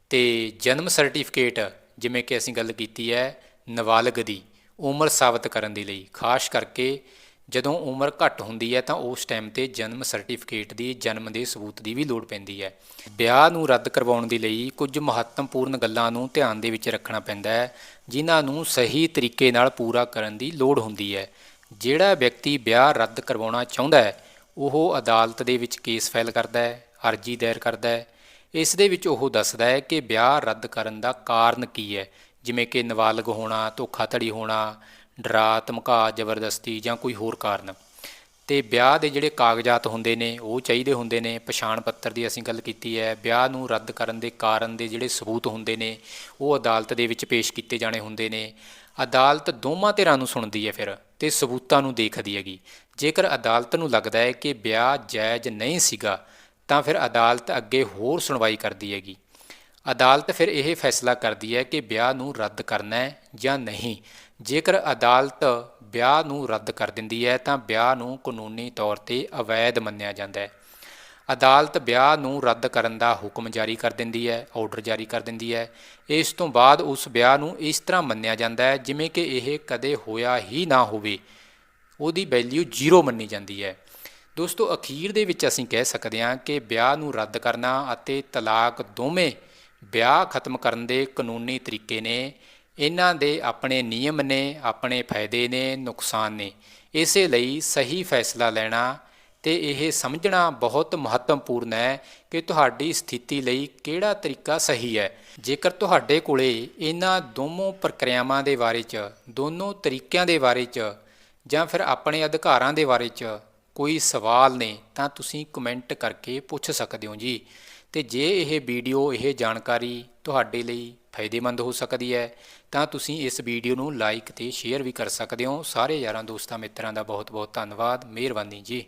ਤੇ ਜਨਮ ਸਰਟੀਫਿਕੇਟ, ਜਿਵੇਂ ਕਿ ਅਸੀਂ ਗੱਲ ਕੀਤੀ ਹੈ ਨਵਾਲਗ ਦੀ, ਉਮਰ ਸਾਬਤ ਕਰਨ ਦੇ ਲਈ। ਖਾਸ ਕਰਕੇ ਜਦੋਂ ਉਮਰ ਘੱਟ ਹੁੰਦੀ ਹੈ ਤਾਂ ਉਸ ਟਾਈਮ ਤੇ ਜਨਮ ਸਰਟੀਫਿਕੇਟ ਦੀ, ਜਨਮ ਦੇ ਸਬੂਤ ਦੀ ਵੀ ਲੋੜ ਪੈਂਦੀ ਹੈ। ਵਿਆਹ ਨੂੰ ਰੱਦ ਕਰਵਾਉਣ ਦੇ ਲਈ ਕੁਝ ਮਹੱਤਵਪੂਰਨ ਗੱਲਾਂ ਨੂੰ ਧਿਆਨ ਦੇ ਵਿੱਚ ਰੱਖਣਾ ਪੈਂਦਾ ਹੈ, ਜਿਨ੍ਹਾਂ ਨੂੰ ਸਹੀ ਤਰੀਕੇ ਨਾਲ ਪੂਰਾ ਕਰਨ ਦੀ ਲੋੜ ਹੁੰਦੀ ਹੈ। ਜਿਹੜਾ ਵਿਅਕਤੀ ਵਿਆਹ ਰੱਦ ਕਰਵਾਉਣਾ ਚਾਹੁੰਦਾ ਹੈ ਉਹ ਅਦਾਲਤ ਦੇ ਵਿੱਚ ਕੇਸ ਫਾਈਲ ਕਰਦਾ ਹੈ, ਅਰਜੀ ਦਾਇਰ ਕਰਦਾ ਹੈ। ਇਸ ਦੇ ਵਿੱਚ ਉਹ ਦੱਸਦਾ ਹੈ ਕਿ ਵਿਆਹ ਰੱਦ ਕਰਨ ਦਾ ਕਾਰਨ ਕੀ ਹੈ? ਜਿਵੇਂ ਕਿ ਨਵਾਲਗ ਹੋਣਾ, ਧੋਖਾਧੜੀ ਹੋਣਾ, ਡਰਾ, ਧਮਕਾ, ਜ਼ਬਰਦਸਤੀ ਜਾਂ ਕੋਈ ਹੋਰ ਕਾਰਨ। ਤੇ ਵਿਆਹ ਦੇ ਜਿਹੜੇ ਕਾਗਜ਼ਾਤ ਹੁੰਦੇ ਨੇ, ਉਹ ਚਾਹੀਦੇ ਹੁੰਦੇ ਨੇ। ਪਛਾਣ ਪੱਤਰ ਦੀ ਅਸੀਂ ਗੱਲ ਕੀਤੀ ਹੈ, ਵਿਆਹ ਨੂੰ ਰੱਦ ਕਰਨ ਦੇ ਕਾਰਨ ਦੇ ਜਿਹੜੇ ਸਬੂਤ ਹੁੰਦੇ ਨੇ, ਉਹ ਅਦਾਲਤ ਦੇ ਵਿੱਚ ਪੇਸ਼ ਕੀਤੇ ਜਾਣੇ ਹੁੰਦੇ ਨੇ। ਅਦਾਲਤ ਦੋਵਾਂ ਧਿਰਾਂ ਨੂੰ ਸੁਣਦੀ ਹੈ ਫਿਰ ਤੇ ਸਬੂਤਾਂ ਨੂੰ ਦੇਖਦੀ ਹੈਗੀ। ਜੇਕਰ ਅਦਾਲਤ ਨੂੰ ਲੱਗਦਾ ਹੈ ਕਿ ਵਿਆਹ ਜਾਇਜ਼ ਨਹੀਂ ਸੀਗਾ, ਤਾਂ ਫਿਰ ਅਦਾਲਤ ਅੱਗੇ ਹੋਰ ਸੁਣਵਾਈ ਕਰਦੀ ਹੈਗੀ। ਅਦਾਲਤ ਫਿਰ ਇਹ ਫੈਸਲਾ ਕਰਦੀ ਹੈ ਕਿ ਵਿਆਹ ਨੂੰ ਰੱਦ ਕਰਨਾ ਹੈ ਜਾਂ ਨਹੀਂ। ਜੇਕਰ ਅਦਾਲਤ ਵਿਆਹ ਨੂੰ ਰੱਦ ਕਰ ਦਿੰਦੀ ਹੈ, ਤਾਂ ਵਿਆਹ ਨੂੰ ਕਾਨੂੰਨੀ ਤੌਰ ਤੇ ਅਵੈਧ ਮੰਨਿਆ ਜਾਂਦਾ ਹੈ। ਅਦਾਲਤ ਵਿਆਹ ਨੂੰ ਰੱਦ ਕਰਨ ਦਾ ਹੁਕਮ ਜਾਰੀ ਕਰ ਦਿੰਦੀ ਹੈ, ਆਰਡਰ ਜਾਰੀ ਕਰ ਦਿੰਦੀ ਹੈ। ਇਸ ਤੋਂ ਬਾਅਦ ਉਸ ਵਿਆਹ ਨੂੰ ਇਸ ਤਰ੍ਹਾਂ ਮੰਨਿਆ ਜਾਂਦਾ ਹੈ ਜਿਵੇਂ ਕਿ ਇਹ ਕਦੇ ਹੋਇਆ ਹੀ ਨਾ ਹੋਵੇ। ਉਹਦੀ ਵੈਲਿਊ ਜ਼ੀਰੋ ਮੰਨੀ ਜਾਂਦੀ ਹੈ। ਦੋਸਤੋ, ਅਖੀਰ ਦੇ ਵਿੱਚ ਅਸੀਂ ਕਹਿ ਸਕਦੇ ਹਾਂ ਕਿ ਵਿਆਹ ਨੂੰ ਰੱਦ ਕਰਨਾ ਅਤੇ ਤਲਾਕ ਦੋਵੇਂ ਵਿਆਹ ਖਤਮ ਕਰਨ ਦੇ ਕਾਨੂੰਨੀ ਤਰੀਕੇ ਨੇ। ਇਹਨਾਂ ਦੇ ਆਪਣੇ ਨਿਯਮ ਨੇ, ਆਪਣੇ ਫਾਇਦੇ ਨੇ, ਨੁਕਸਾਨ ਨੇ। ਇਸੇ ਲਈ ਸਹੀ ਫੈਸਲਾ ਲੈਣਾ ਤੇ ਇਹ ਸਮਝਣਾ ਬਹੁਤ ਮਹੱਤਵਪੂਰਨ ਹੈ ਕਿ ਤੁਹਾਡੀ ਸਥਿਤੀ ਲਈ ਕਿਹੜਾ ਤਰੀਕਾ ਸਹੀ ਹੈ। ਜੇਕਰ ਤੁਹਾਡੇ ਕੋਲੇ ਇਹਨਾਂ ਦੋਨੋਂ ਪ੍ਰਕਿਰਿਆਵਾਂ ਦੇ ਬਾਰੇ 'ਚ, ਦੋਨੋਂ ਤਰੀਕਿਆਂ ਦੇ ਬਾਰੇ 'ਚ ਜਾਂ ਫਿਰ ਆਪਣੇ ਅਧਿਕਾਰਾਂ ਦੇ ਬਾਰੇ 'ਚ ਕੋਈ ਸਵਾਲ ਨੇ, ਤਾਂ ਤੁਸੀਂ ਕਮੈਂਟ ਕਰਕੇ ਪੁੱਛ ਸਕਦੇ ਹੋ ਜੀ। ਤੇ ਜੇ ਇਹ ਵੀਡੀਓ, ਇਹ ਜਾਣਕਾਰੀ ਤੁਹਾਡੇ ਲਈ ਫਾਇਦੇਮੰਦ ਹੋ ਸਕਦੀ ਹੈ, ਤਾਂ ਤੁਸੀਂ ਇਸ ਵੀਡੀਓ ਨੂੰ ਲਾਈਕ ਤੇ ਸ਼ੇਅਰ ਵੀ ਕਰ ਸਕਦੇ ਹੋ। ਸਾਰੇ ਯਾਰਾਂ ਦੋਸਤਾਂ ਮਿੱਤਰਾਂ ਦਾ ਬਹੁਤ ਬਹੁਤ ਧੰਨਵਾਦ। ਮਿਹਰਬਾਨੀ ਜੀ।